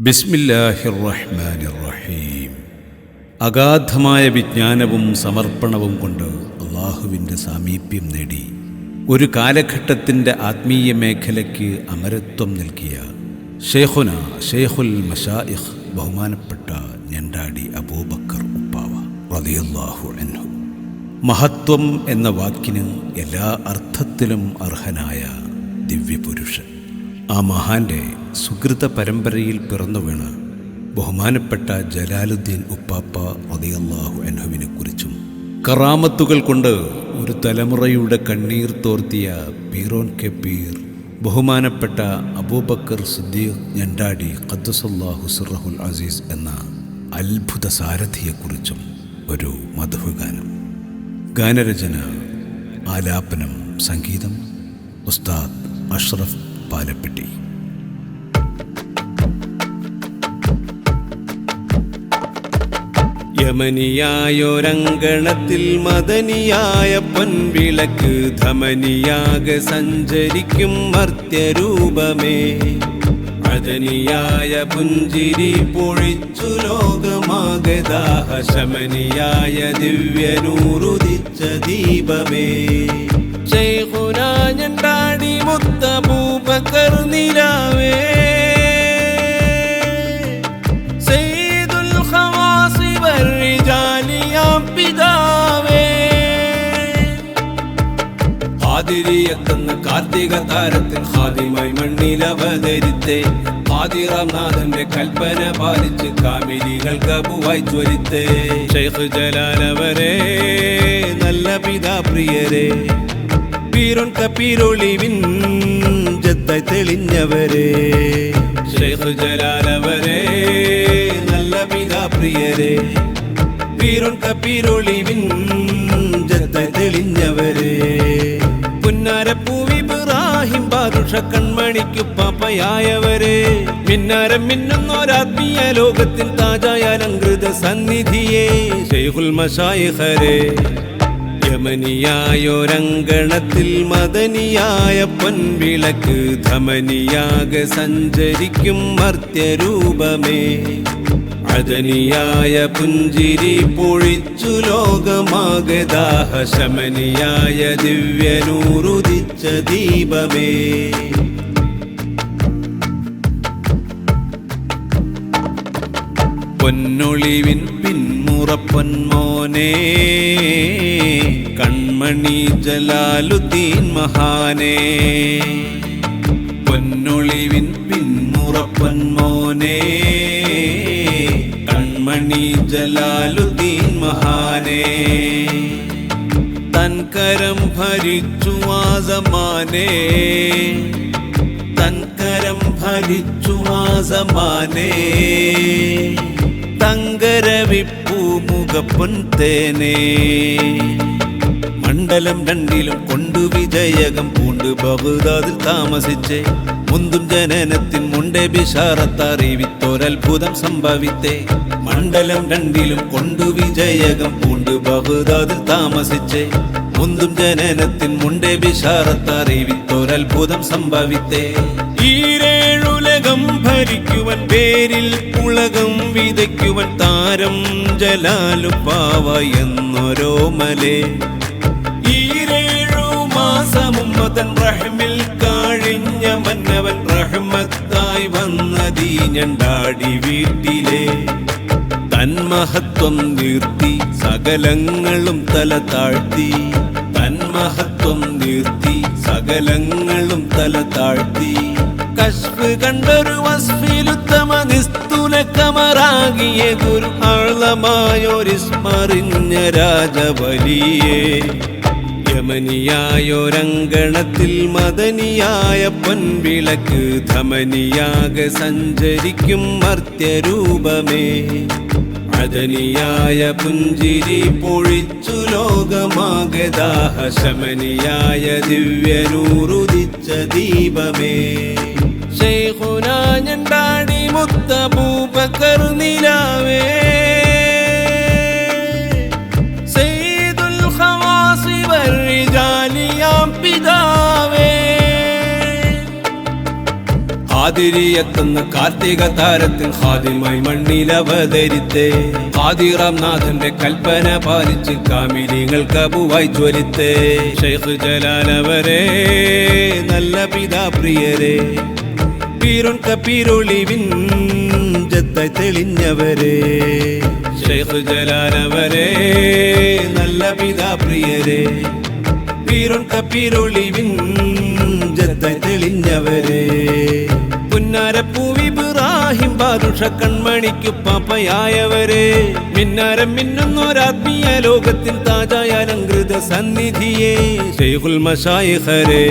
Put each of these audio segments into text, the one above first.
ബിസ്മില്ലാഹിർ റഹ്മാനിർ റഹീം അഗാധമായ വിജ്ഞാനവും സമർപ്പണവും കൊണ്ട് അള്ളാഹുവിന്റെ സാമീപ്യം നേടി. ഒരു കാലഘട്ടത്തിന്റെ ആത്മീയ മേഖലയ്ക്ക് അമരത്വം നൽകിയ ഷേഖുന ഷേഖുൽ മഷായിഖ് ബഹുമാനപ്പെട്ട ഞണ്ടാടി അബൂബക്കർ ഉപ്പാവ റളിയല്ലാഹു അൻഹു. മഹത്വം എന്ന വാക്കിന് എല്ലാ അർത്ഥത്തിലും അർഹനായ ദിവ്യപുരുഷൻ. ആ മഹാന്റെ സുഹൃത പരമ്പരയിൽ പിറന്നു വീണ് ബഹുമാനപ്പെട്ട ജലാലുദ്ദീൻ ഉപ്പാപ്പ റതിയല്ലാഹു അൻഹുവിനെ കുറിച്ചും കറാമത്തുകൾ കൊണ്ട് ഒരു തലമുറയുടെ കണ്ണീർ തോർത്തിയ പീറോൻ കെ പീർ ബഹുമാനപ്പെട്ട അബൂബക്കർ സുദ്ദീഖ് ഞണ്ടാടി ഖദ്ദസല്ലാഹു സുറഹുൽ അസീസ് എന്ന അത്ഭുത സാരഥിയെക്കുറിച്ചും ഒരു മധുഗാനം ഗാനരചന ആലാപനം സംഗീതം ഉസ്താദ് അഷ്റഫ് പാലപ്പെട്ടി. യമനിയായൊരങ്കണത്തിൽ മദനിയായ പൊൻവിളക്ക് ധമനിയാക സഞ്ചരിക്കും മർത്യരൂപമേ. മദനിയായ പുഞ്ചിരി പൊഴിച്ചു ലോകമാകദാഹ ശമനിയായ ദിവ്യനൂറുദിച്ച ദീപമേ. ശൈഖുനാഞ്ഞണ്ടാടി മുത്തബൂബക്കർ നിലാവേ. സയ്യിദുൽ ഖവാസി വർറിജാലിയാം പിതാവേ. ഹാദിരിയെത്തുന്ന കാർത്തിക താരത്തിൽ ഹാദിമായി മണ്ണിൽ അവതരിത്തെ. ഹാദിറാംനാഥന്റെ കൽപ്പന പാലിച്ച് കാമിലികൾക്ക് കബുവായി ജ്വരിത്തെ ഷെയ്ഖ് ജലാലവരെ നല്ല പിതാ പ്രിയരെ. പീരുൺ കപ്പീരൊളിവിൻ തെളിഞ്ഞവരെ. ജലാലവരെ നല്ല പിതാ പ്രിയരെ. പീരുൺ കപ്പീരൊളിവിൻ ജത്തായി തെളിഞ്ഞവരെ. പുന്നാരപ്പൂവിബ്രാഹിം ബാദുഷ കൺമണിക്കു പാപ്പയായവരെ. മിന്നാരം മിന്നുന്നോരാത്മീയ ലോകത്തിൻ താജായ അലങ്കൃത സന്നിധിയെ ഷെയ്ഖുൽ മഷായിഖരെ യമനിയായൊരങ്കണത്തിൽ മദനിയായ പൊൻവിളക്ക് ധമനിയാക സഞ്ചരിക്കും മർത്യരൂപമേ. അദനിയായ പുഞ്ചിരി പൊഴിച്ചു ലോകമാകദാഹ ശമനിയായ ദിവ്യനൂറുദിച്ച ദീപമേ. പൊന്നൊളിവിൻ പിന്മുറപ്പൊന്മോനെ കൺമണി ജലാലുദ്ദീൻ മഹാനെ. പൊന്നൊളിവിൻ പിന്മുറപ്പൊന്മോനെ കൺമണി ജലാലുദ്ദീൻ മഹാനെ. തൻകരം ഭരിച്ചു വാസമാനെ തൻകരം ഭരിച്ചു ആസമാനേ. തങ്കരവിപ്പൂ മുഖപ്പൊൻ തേനേ. മണ്ഡലം രണ്ടിലും കൊണ്ടു വിജയകം പൂണ്ട് ബഹുദാതിൽ താമസിച്ചേ. മുന്തും ജനനത്തിൻ മുണ്ടേ ബിഷാറത്തറിവിത്തോരത്ഭുതം സംഭവിത്തേ. മണ്ഡലം രണ്ടിലും കൊണ്ടു വിജയകം പൂണ്ട് ബഹുദാതിൽ താമസിച്ചേ. മുന്തും ജനനത്തിൻ മുണ്ടേ ബിഷാറത്തറിവിത്തോരത്ഭുതം സംഭവിത്തേ. ഈരേഴുലകം ഭരിക്കുവൻ പേരിൽ പുളകം വിതയ്ക്കുവൻ താരം ജലാലു പാവ എന്നൊരോമലേ ഈരേഴു മാസമും മതൻ റഹ്മിൽ കാഴിഞ്ഞ മന്നവൻ റഹ്മത്തായി വന്നതീ ഞണ്ടാടി വീട്ടിലെ. തന്മഹത്വം നിർത്തി സകലങ്ങളും തല താഴ്ത്തി. തന്മഹത്വം നിർത്തി സകലങ്ങളും തല താഴ്ത്തി. കശ്ഫ് കണ്ടൊരു വസ്ഫിലുത്തമ നിസ്തുല കമറാകിയ ഗുരു ആളമായൊരിസ്മറിഞ്ഞ രാജവലിയേ യമനിയായൊരങ്കണത്തിൽ മദനിയായ പൊൻവിളക്ക് ധമനിയാക സഞ്ചരിക്കും മർത്യരൂപമേ. മദനിയായ പുഞ്ചിരി പൊഴിച്ചു ലോകമാകദാഹ ശമനിയായ ദിവ്യനൂറുദിച്ച ദീപമേ. ശൈഖുനാഞ്ഞണ്ടാടി മുത്തബൂബക്കർ നിലാവേ. ഹാതിരിയെത്തുന്ന കാർത്തിക താരത്തിൽ ഹാദിമായി മണ്ണിൽ അവതരിത്തേ ഹാദിറാം നാഥന്റെ കൽപ്പന പാലിച്ച് കാമിനിങ്ങൾ കബുവായി ജ്വലിത്തേ. ഷെയ്ഖ് ജലാലവരെ നല്ല പിതാ പ്രിയരെ പീരുൺ കപ്പീരൊളിവിൻ ജത്തായി തെളിഞ്ഞവരെ. ഷെയ്ഖ് ജലാലവരെ നല്ല പിതാ പ്രിയരെ. പീരുൺ കപ്പീരൊളിവിൻ ജത്തായി തെളിഞ്ഞവരെ. പുന്നാരപ്പൂവി ഇബ്രാഹിം ബാദുഷ കൺമണിക്കു പാപ്പയായവരെ. മിന്നാരം മിന്നുന്നൊരാത്മീയ ലോകത്തിൽ താജായ അലങ്കൃത സന്നിധിയെ. ഷെയ്ഖുൽ മഷായിഖരെ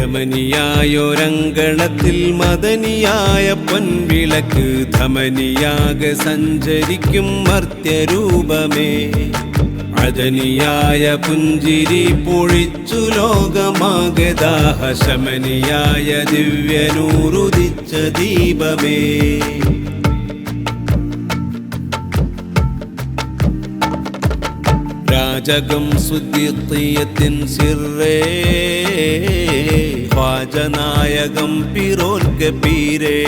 യമനിയായൊരങ്കണത്തിൽ മദനിയായ പൊൻവിളക്ക് ധമനിയാക സഞ്ചരിക്കും മർത്യരൂപമേ. അജനിയായ പുഞ്ചിരി പൊഴിച്ചു ലോകമാകദാഹശമനിയായ ദിവ്യനൂറുദിച്ച ദീപമേ. രാജകം സുദ്ദീഖിയത്തിൻ സിറേ. വാചനായകം പിറോൽക്ക് പീരേ.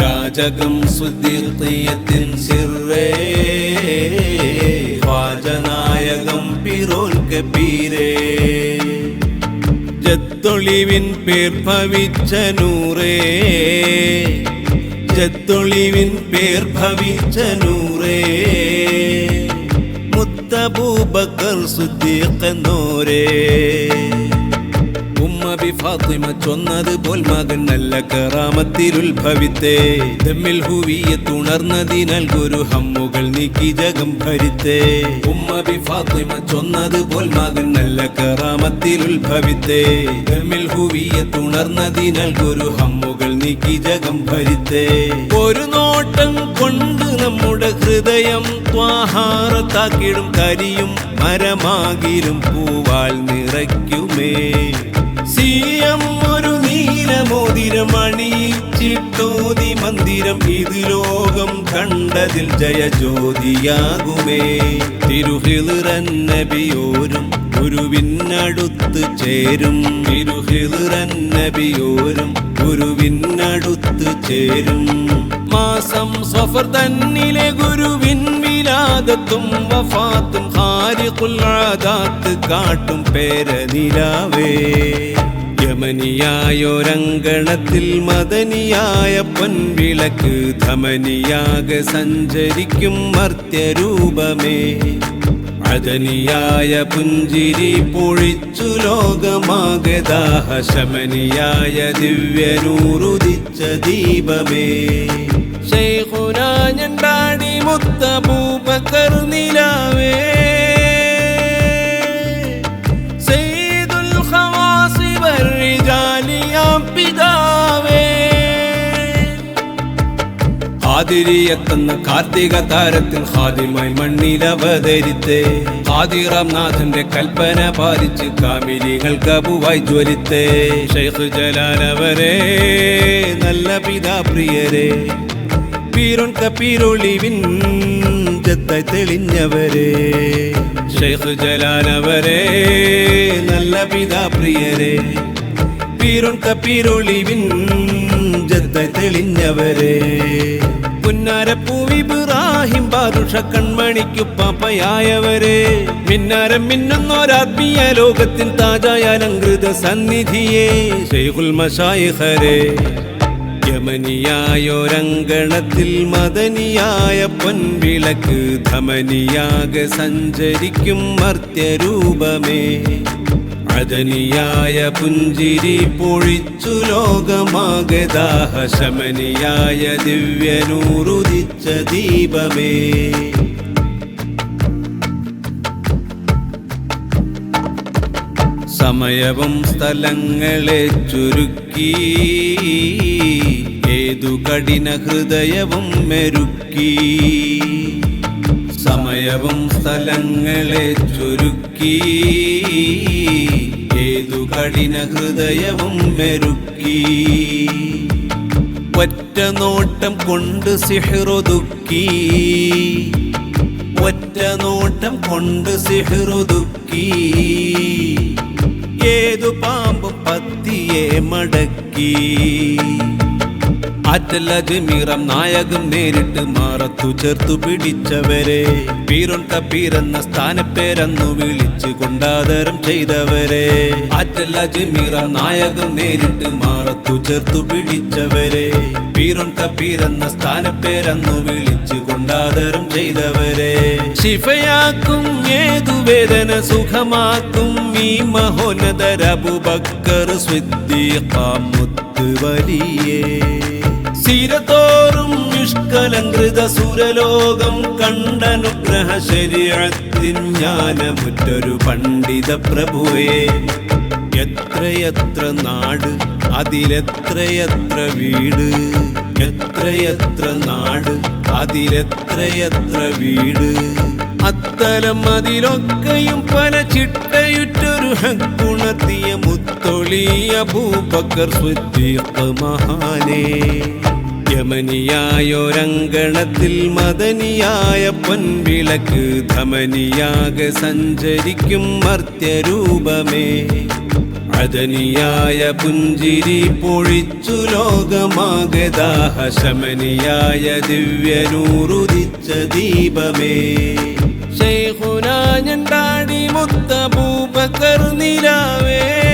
രാജകം സുദ്ദീഖിയത്തിൻ സിറേ. വാചനായകം പിറോൽക്ക് പീരേ. ജത്തൊളിവിൻ പേർ ഭവിച്ച നൂറേ. ജത്തൊളിവിൻ പേർ ഭവിച്ച നൂറേ. മുത്തബൂബക്കർ സുദ്ദീഖെന്നോരേ ഉമ്മബി ഫാത്തിമ ചൊന്നത് പോൽ മകൻ നല്ല കറാമത്തിൽ ഉത്ഭവിത്തേ. ഹുവിയെ തുണർന്നതിനാൽ ഗുരു ഹമ്മുകൾ നീക്കി ജഗം ഭരിത്തേ. ഉമ്മബി ഫാത്തിമ ചൊന്നത് പോൽ മകൻ നല്ല കറാമത്തിൽ ഉത്ഭവിത്തേ. ഹുവിയെ തുണർന്നതിനാൽ ഗുരു ഹമ്മുകൾ നീക്കി ജഗം ഭരിത്തേ. ഒരു നോട്ടം കൊണ്ട് നമ്മുടെ ഹൃദയം ത്വാഹാറത്താക്കിടും കരിയും മരമാകിലും പൂവാൽ നിറയ്ക്കുമേ. സിയം ഒരു നീലമോതിരം അണിയിച്ചിട്ടോതി മന്ദിരം ഇത് ലോകം കണ്ടതിൽ ജയജ്യോതിയാകുമേ. തിരുഹിളിറൻ നബിയോരും ഗുരുവിനടുത്ത് ചേരും. തിരുഹിളിറൻ നബിയോരും ഗുരുവിനടുത്ത് ചേരും. മാസം സഫർ തന്നിലെ ഗുരുവിൻ വിലാദത്തും വഫാത്തും ഹാരിഖുൽ ആദാത്ത് കാട്ടും പേരനിലാവേ. യമനിയായൊരങ്കണത്തിൽ മദനിയായ പൊൻവിളക്ക് ധമനിയാക സഞ്ചരിക്കും മർത്യരൂപമേ. അജനിയായ പുഞ്ചിരി പൊഴിച്ചു ലോകമാകദാഹശമനിയായ ദിവ്യനൂറുദിച്ച ദീപമേ. ശൈഖുനാഞ്ഞണ്ടാടി മുത്തബൂബക്കർ നിലാവേ. സയ്യിദുൽ ഖവാസി വർറിജാലിയാം പിതാവേ. ഹാദിരിയെത്തുന്ന കാർത്തിക താരത്തിൽ ഹാദിമായി മണ്ണിൽ അവതരിത്തേ ഹാദിറാം നാഥന്റെ കൽപ്പന പാലിച്ച് കാമിലികൾക്ക് അബുവായി ജ്വലിത്തേ. ഷെയ്ഖ് ജലാലവരെ നല്ല പിതാ പ്രിയരെ പീരുൺ കപ്പീരൊളിവിൻ ജത്തായി തെളിഞ്ഞവരെ. ഷെയ്ഖ് ജലാനവരെ നല്ല പിതാ പ്രിയരെ. പീരുൺ കപ്പീരൊളിവിൻ ജത്തായി തെളിഞ്ഞവരെ. പുന്നാരപ്പൂവി ഇബ്രാഹിം ബാദുഷ കൺമണിക്കു പാപ്പയായവരെ. മിന്നാരം മിന്നുന്നോരാത്മീയ ലോകത്തിൻ താജായ അലങ്കൃത സന്നിധിയെ ഷെയ്ഖുൽ മഷായിഖരെ. യമനിയായൊരങ്കണത്തിൽ മദനിയായ പൊൻവിളക്ക് ധമനിയാക സഞ്ചരിക്കും മർത്യരൂപമേ. അതനിയായ പുഞ്ചിരി പൊഴിച്ചു ലോകമാകദാഹശമനിയായ ദിവ്യനൂറുദിച്ച ദീപമേ. സമയവും സ്ഥലങ്ങളെ ചുരുക്കി ഏതു കഠിന ഹൃദയവും മെരുക്കി സമയവും സ്ഥലങ്ങളെ ചുരുക്കി ഏതു കഠിന ഹൃദയവും മെരുക്കി ഒറ്റ നോട്ടം കൊണ്ട് സിഹിറൊതുക്കി ഒറ്റ നോട്ടം കൊണ്ട് സിഹിറൊതുക്കി ഏതു പാമ്പും പത്തിയെ മടക്കി ആറ്റൽ അജ്മീറം നായകം നേരിട്ട് മാറത്തു ചേർത്തു പിടിച്ചവരെ. പീറുൻ പീരെന്ന സ്ഥാനപ്പേരന്നു വിളിച്ചു കൊണ്ടാദരം ചെയ്തവരെ. ആറ്റൽ അജ്മീറം നായകം നേരിട്ട് മാറത്തു ചേർത്തു പിടിച്ചവരെ. പീറുൻ പീരെന്ന സ്ഥാനപ്പേരന്നു വിളിച്ചു കൊണ്ടാദരം ചെയ്തവരെ. ശിഫയാക്കും ഏതു വേദന സുഖമാക്കും ഈ മഹോന്നതരബുബക്കർ സ്വിദ്ദീഖാമുത്ത് മുത്ത് വലിയേ സിരതോറും നിഷ്കലങ്കൃത സുരലോകം കണ്ടനുഗ്രഹ ശരീരത്തിൻ ജ്ഞാനമുറ്റൊരു പണ്ഡിത പ്രഭുവേ. എത്രയെത്ര നാട് അതിലെത്രയെത്ര വീട്? എത്രയെത്ര നാട് അതിലെത്രയെത്ര വീട്? അത്തലം അതിലൊക്കെയും പല ചിട്ടയുറ്റൊരു ഹക്കുണർത്തിയ മുത്തൊളിയ ഭൂപക്കർ സ്വത്തിയ മഹാനേ. യമനിയായൊരങ്കണത്തിൽ മദനിയായ പൊൻവിളക്ക് ധമനിയാകെ സഞ്ചരിക്കും മർത്യരൂപമേ. അതനിയായ പുഞ്ചിരി പൊഴിച്ചു ലോകമാകെ ദാഹശമനിയായ ദിവ്യനൂറുദിച്ച ദീപമേ. ശൈഹുനാ ഞണ്ടാടി മുത്തഭൂപകർ നിലാവേ.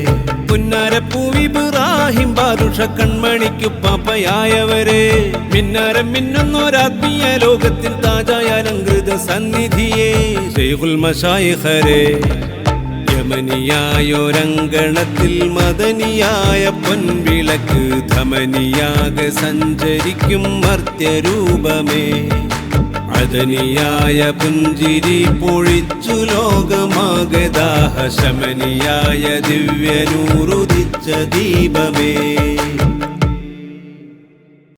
പുന്നാരപ്പൂവിബ്രാഹിം ബാദുഷ കൺമണിക്കു പാപ്പയായവരെ. മിന്നാരം മിന്നുന്നൊരാത്മീയ ലോകത്തിൽ താജായ അലങ്കൃത സന്നിധിയെ. ഷെയ്ഖുൽ മഷായിഖരെ മദനിയായ പൊൻവിളക്ക് ധമനിയാകെ സഞ്ചരിക്കും മർത്യരൂപമേ. അദനിയായ പുഞ്ചിരി പൊഴിച്ചു ലോകമാകെ ദാഹശമനിയായ ദിവ്യനൂറുദിച്ച ദീപമേ.